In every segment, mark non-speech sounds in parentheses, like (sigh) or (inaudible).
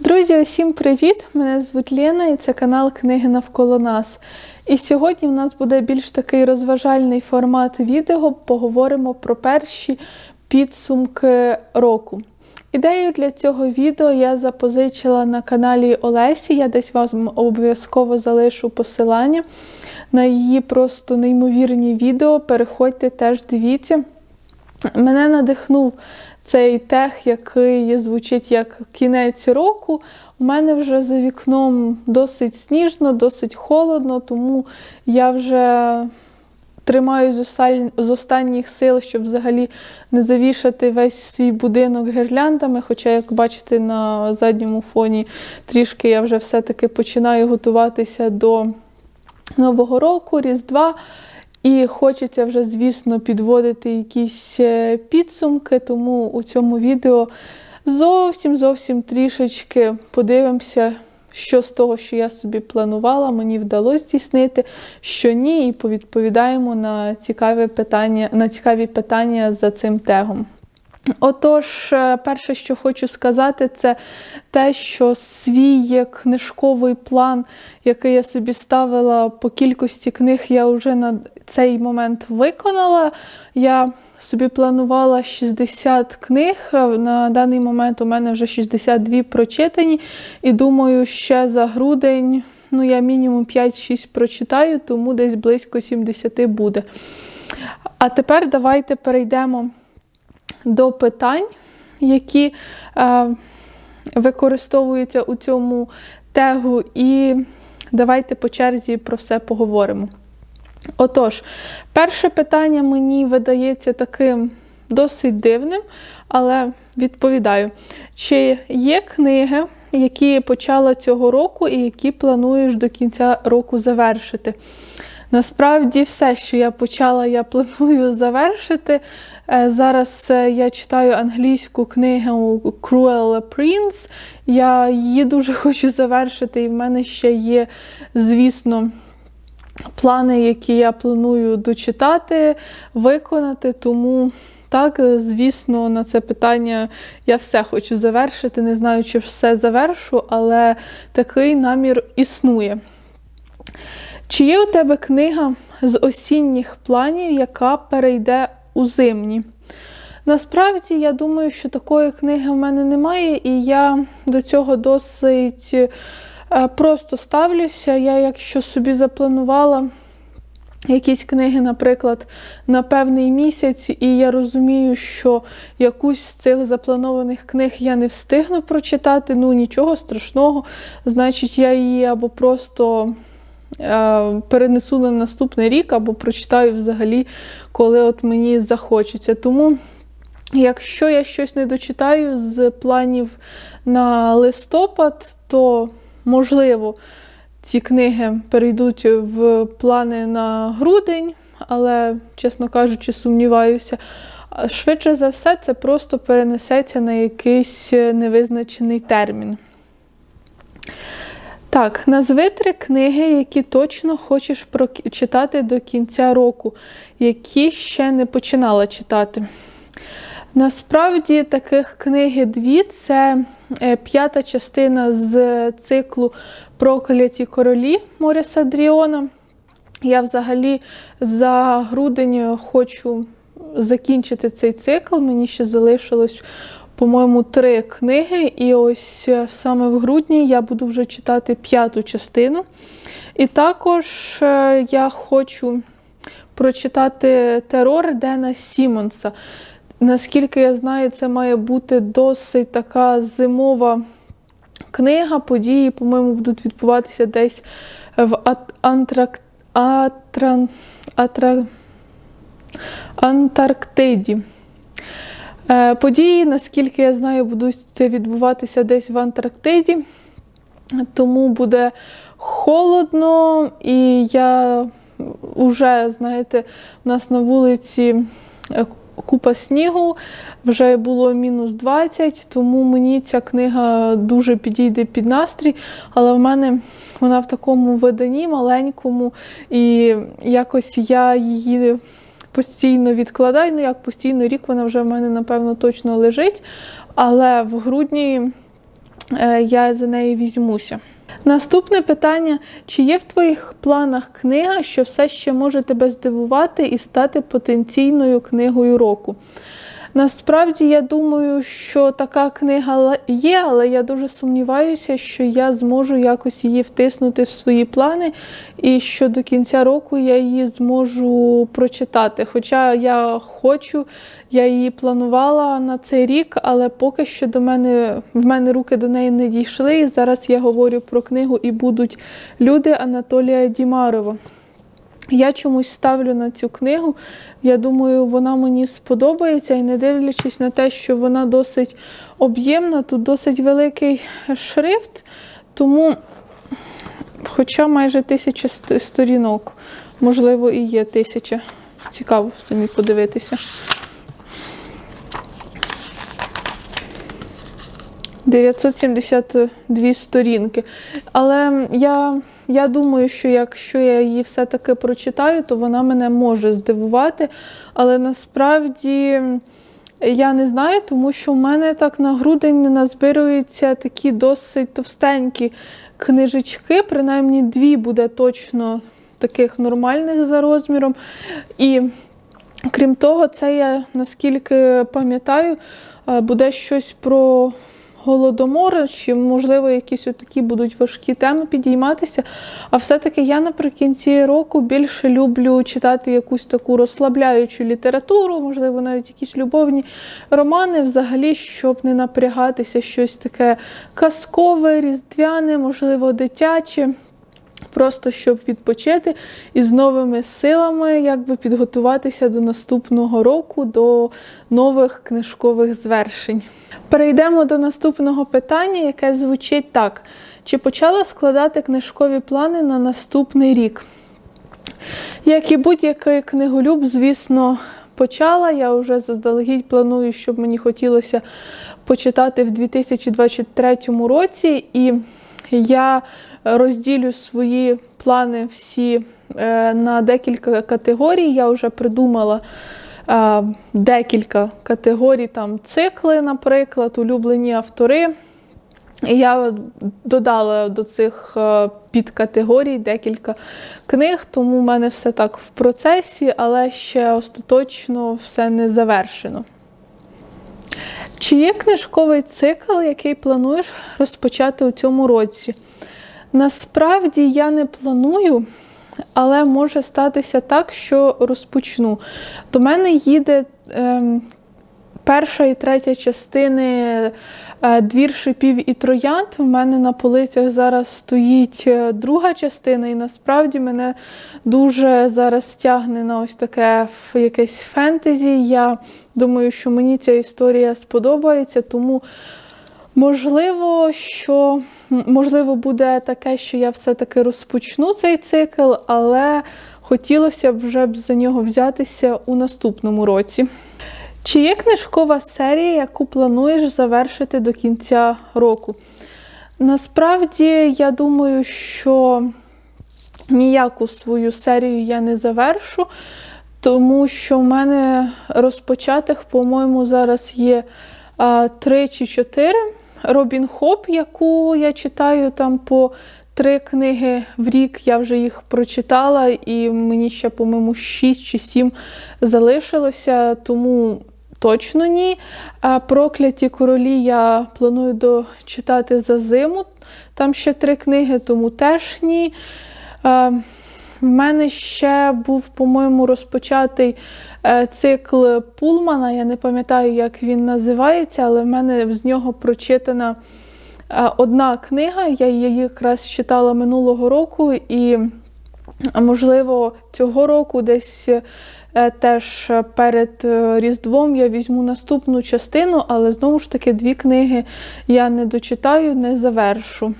Друзі, усім привіт! Мене звуть Лена і це канал Книги навколо нас. І сьогодні в нас буде більш такий розважальний формат відео. Поговоримо про перші підсумки року. Ідею для цього відео я запозичила на каналі Олесі. Я десь вам обов'язково залишу посилання на її просто неймовірні відео. Переходьте, теж дивіться. Мене надихнув цей тех, який звучить як кінець року. У мене вже за вікном досить сніжно, досить холодно, тому я вже тримаю з останніх сил, щоб взагалі не завішати весь свій будинок гірляндами. Хоча, як бачите, на задньому фоні трішки я вже все-таки починаю готуватися до Нового року, Різдва. І хочеться вже, звісно, підводити якісь е, підсумки, тому у цьому відео зовсім зовсім трішечки подивимося, що з того, що я собі планувала, мені вдалося здійснити, що ні, і повідповідаємо на цікаві питання, на цікаві питання за цим тегом. Отож, е, перше, що хочу сказати, це те, що свій книжковий план, який я собі ставила по кількості книг, я вже на цей момент виконала. Я собі планувала 60 книг. На даний момент у мене вже 62 прочитані, і думаю, ще за грудень ну, я мінімум 5-6 прочитаю, тому десь близько 70 буде. А тепер давайте перейдемо до питань, які е, використовуються у цьому тегу, і давайте по черзі про все поговоримо. Отож, перше питання мені видається таким досить дивним, але відповідаю: чи є книги, які почала цього року і які плануєш до кінця року завершити? Насправді, все, що я почала, я планую (laughs) завершити. Е, зараз е, я читаю англійську книгу Cruel Prince. Я її дуже (laughs) хочу завершити, і в мене ще є, звісно, плани, які я планую дочитати, виконати. Тому, так, звісно, на це питання я все хочу завершити. Не знаю, чи все завершу, але такий намір існує. Чи є у тебе книга з осінніх планів, яка перейде у зимні? Насправді, я думаю, що такої книги в мене немає, і я до цього досить е, просто ставлюся. Я, якщо собі запланувала якісь книги, наприклад, на певний місяць, і я розумію, що якусь з цих запланованих книг я не встигну прочитати, ну нічого страшного, значить, я її або просто. Е, перенесу на наступний рік або прочитаю взагалі, коли от мені захочеться. Тому, якщо я щось не дочитаю з планів на листопад, то можливо ці книги перейдуть в плани на грудень, але, чесно кажучи, сумніваюся. Швидше за все, це просто перенесеться на якийсь невизначений термін. Так, назви три книги, які точно хочеш прочитати до кінця року, які ще не починала читати. Насправді, таких книги дві це е, п'ята частина з циклу Прокляті королі Моріса Дріона. Я взагалі за грудень хочу закінчити цей цикл. Мені ще залишилось по-моєму, три книги. І ось е, саме в грудні я буду вже читати п'яту частину. І також е, я хочу прочитати терор Дена Сімонса. Наскільки я знаю, це має бути досить така зимова книга. Події, по-моєму, будуть відбуватися десь в Антрак... Атран... Атра... Антарктиді. Е, події, наскільки я знаю, будуть відбуватися десь в Антарктиді, тому буде холодно, і я вже, знаєте, у нас на вулиці е, купа снігу, вже було мінус 20, тому мені ця книга дуже підійде під настрій, але в мене вона в такому виданні маленькому, і якось я її постійно відкладаю. Ну, як постійно рік вона вже в мене, напевно, точно лежить. Але в грудні е, я за неї візьмуся. Наступне питання: чи є в твоїх планах книга, що все ще може тебе здивувати і стати потенційною книгою року? Насправді я думаю, що така книга є, але я дуже сумніваюся, що я зможу якось її втиснути в свої плани, і що до кінця року я її зможу прочитати. Хоча я хочу, я її планувала на цей рік, але поки що до мене в мене руки до неї не дійшли. І зараз я говорю про книгу і будуть люди Анатолія Дімарова. Я чомусь ставлю на цю книгу. Я думаю, вона мені сподобається, і не дивлячись на те, що вона досить об'ємна, тут досить великий шрифт, тому, хоча майже тисяча сторінок, можливо, і є тисяча. Цікаво самі подивитися. «972 сторінки. Але я, я думаю, що якщо я її все-таки прочитаю, то вона мене може здивувати. Але насправді я не знаю, тому що в мене так на грудень не назбируються такі досить товстенькі книжечки, принаймні дві буде точно таких нормальних за розміром. І крім того, це я наскільки пам'ятаю, е, буде щось про голодомор, чи, можливо, якісь такі будуть важкі теми підійматися. А все-таки я наприкінці року більше люблю читати якусь таку розслабляючу літературу, можливо, навіть якісь любовні романи, взагалі, щоб не напрягатися, щось таке казкове, різдвяне, можливо, дитяче. Просто щоб відпочити і з новими силами якби підготуватися до наступного року, до нових книжкових звершень. Перейдемо до наступного питання, яке звучить так: чи почала складати книжкові плани на наступний рік? Як і будь-який книголюб, звісно, почала. Я вже заздалегідь планую, щоб мені хотілося почитати в 2023 році. І я розділю свої плани всі е, на декілька категорій. Я вже придумала е, декілька категорій, там цикли, наприклад, улюблені автори. І я додала до цих е, підкатегорій декілька книг, тому в мене все так в процесі, але ще остаточно все не завершено. Чи є книжковий цикл, який плануєш розпочати у цьому році? Насправді я не планую, але може статися так, що розпочну. До мене їде ем, перша і третя частини е, двір шипів і троянд. У мене на полицях зараз стоїть е, друга частина, і насправді мене дуже зараз тягне на ось таке ф- якесь фентезі. Я думаю, що мені ця історія сподобається, тому. Можливо, що можливо буде таке, що я все-таки розпочну цей цикл, але хотілося б вже б за нього взятися у наступному році. Чи є книжкова серія, яку плануєш завершити до кінця року? Насправді, я думаю, що ніяку свою серію я не завершу, тому що в мене розпочатих, по-моєму, зараз є три чи чотири. Робін Хоп, яку я читаю там по три книги в рік, я вже їх прочитала, і мені ще, по-моєму, шість чи сім залишилося, тому точно ні. А Прокляті королі я планую дочитати за зиму. Там ще три книги, тому теж ні. В мене ще був, по-моєму, розпочатий е, цикл Пулмана. Я не пам'ятаю, як він називається, але в мене з нього прочитана е, одна книга. Я її якраз читала минулого року, і, можливо, цього року десь. е, Теж перед Різдвом я візьму наступну частину, але знову ж таки дві книги я не дочитаю, не завершу.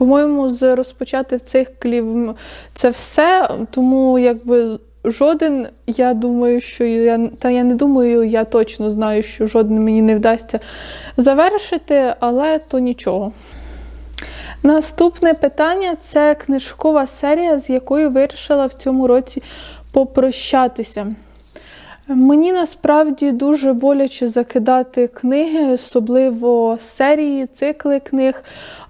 По-моєму, з розпочатих циклів це все, тому якби жоден, я думаю, що я та я не думаю, я точно знаю, що жоден мені не вдасться завершити, але то нічого. Наступне питання це книжкова серія, з якою вирішила в цьому році попрощатися. Мені насправді дуже боляче закидати книги, особливо серії, цикли книг.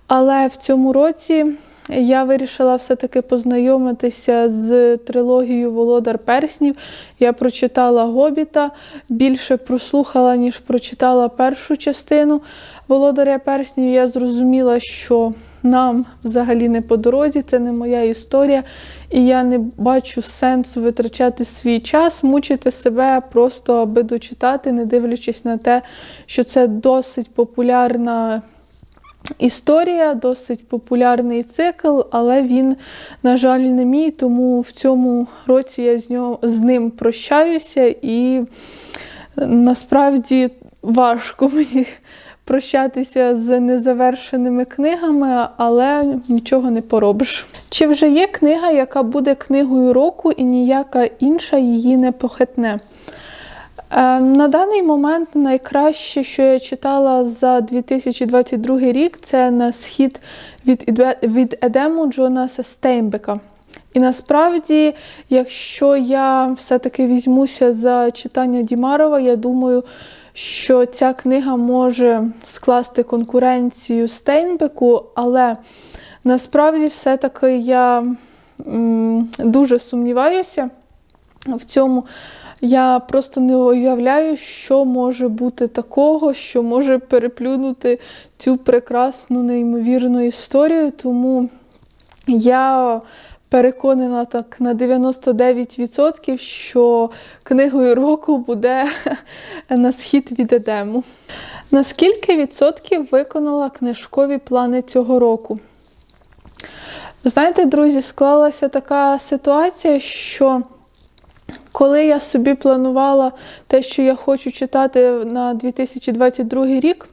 Але в цьому році я вирішила все-таки познайомитися з трилогією Володар Перснів. Я прочитала Гобіта, більше прослухала, ніж прочитала першу частину Володаря Перснів. Я зрозуміла, що нам взагалі не по дорозі, це не моя історія. І я не бачу сенсу витрачати свій час, мучити себе просто аби дочитати, не дивлячись на те, що це досить популярна. Історія досить популярний цикл, але він, на жаль, не мій, тому в цьому році я з нього, з ним прощаюся, і насправді важко (laughs) мені прощатися з незавершеними книгами, але нічого не поробиш. Чи вже є книга, яка буде книгою року, і ніяка інша її не похитне? Е, На даний момент найкраще, що я читала за 2022 рік, це на схід від Едему Джонаса Стейнбека. І насправді, якщо я все-таки візьмуся за читання Дімарова, я думаю, що ця книга може скласти конкуренцію Стейнбеку, але насправді все-таки я м, дуже сумніваюся в цьому. Я просто не уявляю, що може бути такого, що може переплюнути цю прекрасну, неймовірну історію. Тому я переконана так на 99%, що книгою року буде (laughs) на схід від Едему. На скільки відсотків виконала книжкові плани цього року? Знаєте, друзі, склалася така ситуація, що коли я собі планувала те, що я хочу читати на 2022 рік,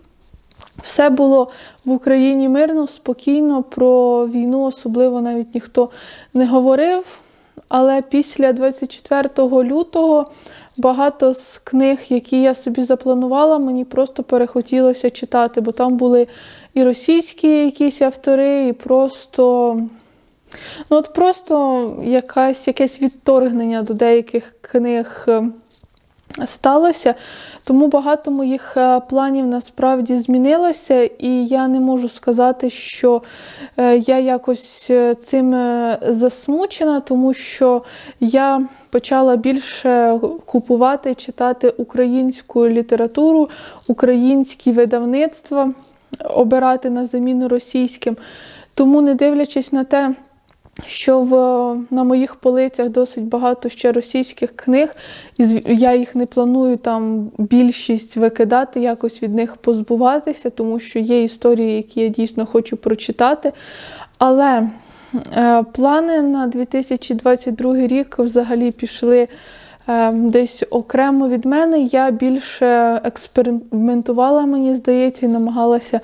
все було в Україні мирно, спокійно, про війну особливо навіть ніхто не говорив. Але після 24 лютого багато з книг, які я собі запланувала, мені просто перехотілося читати, бо там були і російські якісь автори, і просто Ну, от просто якась, якесь відторгнення до деяких книг е, сталося. Тому багато моїх е, планів насправді змінилося, і я не можу сказати, що е, я якось цим засмучена, тому що я почала більше купувати, читати українську літературу, українські видавництва, обирати на заміну російським. Тому, не дивлячись на те, що в, на моїх полицях досить багато ще російських книг, і я їх не планую там більшість викидати, якось від них позбуватися, тому що є історії, які я дійсно хочу прочитати. Але е, плани на 2022 рік взагалі пішли. е, Десь окремо від мене я більше експериментувала, мені здається, і намагалася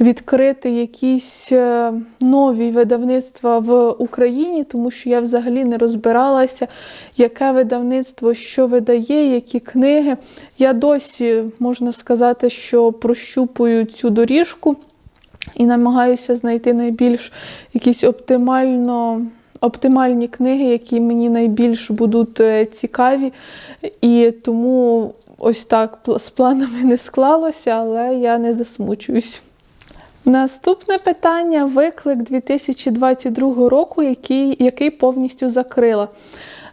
відкрити якісь е, нові видавництва в Україні, тому що я взагалі не розбиралася, яке видавництво що видає, які книги. Я досі можна сказати, що прощупую цю доріжку і намагаюся знайти найбільш якісь оптимально. Оптимальні книги, які мені найбільш будуть е, цікаві, і тому ось так з планами не склалося, але я не засмучуюсь. Наступне питання виклик 2022 року, який, який повністю закрила.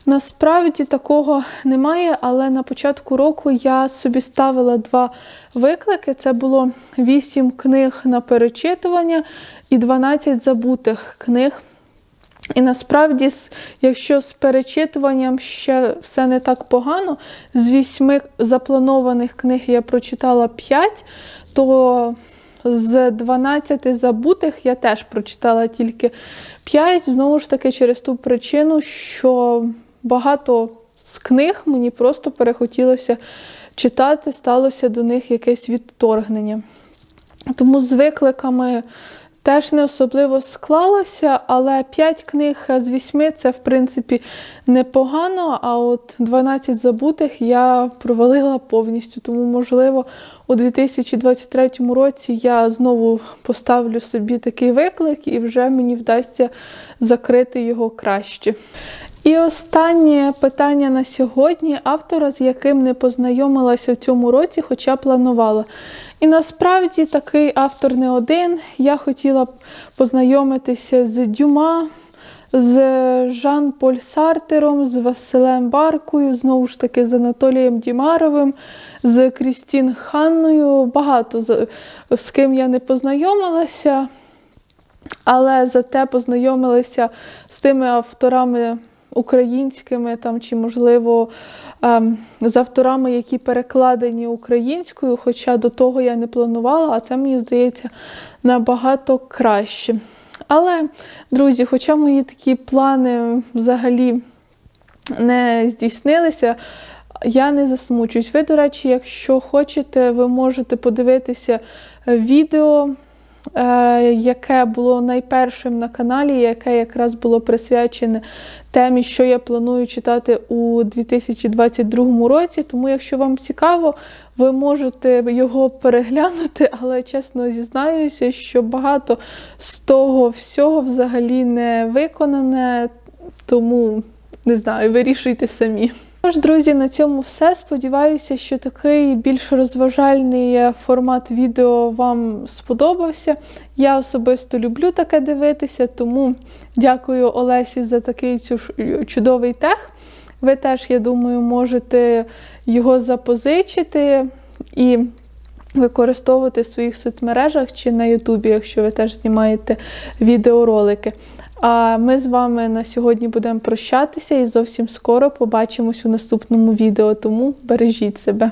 Насправді такого немає, але на початку року я собі ставила два виклики: це було 8 книг на перечитування і 12 забутих книг. І насправді, якщо з перечитуванням ще все не так погано, з вісьми запланованих книг я прочитала 5, то з 12 забутих я теж прочитала тільки 5. Знову ж таки, через ту причину, що багато з книг мені просто перехотілося читати, сталося до них якесь відторгнення. Тому з викликами теж не особливо склалося, але 5 книг з 8 це, в принципі, непогано. А от 12 забутих я провалила повністю. Тому, можливо, у 2023 році я знову поставлю собі такий виклик, і вже мені вдасться закрити його краще. І останнє питання на сьогодні автора, з яким не познайомилася в цьому році, хоча планувала. І насправді такий автор не один. Я хотіла б познайомитися з Дюма, з Жан-Поль Сартером, з Василем Баркою, знову ж таки з Анатолієм Дімаровим, з Крістін Ханною. Багато з ким я не познайомилася, але зате познайомилася з тими авторами українськими там, чи, можливо, ем, з авторами, які перекладені українською, хоча до того я не планувала, а це мені здається набагато краще. Але, друзі, хоча мої такі плани взагалі не здійснилися, я не засмучуюсь. Ви, до речі, якщо хочете, ви можете подивитися відео, яке було найпершим на каналі, яке якраз було присвячене темі, що я планую читати у 2022 році. Тому, якщо вам цікаво, ви можете його переглянути, (laughs) але чесно зізнаюся, що багато з того всього взагалі не виконане, тому не знаю, вирішуйте самі. Тож, друзі, на цьому все. Сподіваюся, що такий більш розважальний формат відео вам сподобався. Я особисто люблю таке дивитися, тому дякую Олесі за такий чудовий тех. Ви теж, я думаю, можете його запозичити і використовувати в своїх соцмережах чи на Ютубі, якщо ви теж знімаєте відеоролики. А ми з вами на сьогодні будемо прощатися і зовсім скоро побачимось у наступному відео. Тому бережіть себе.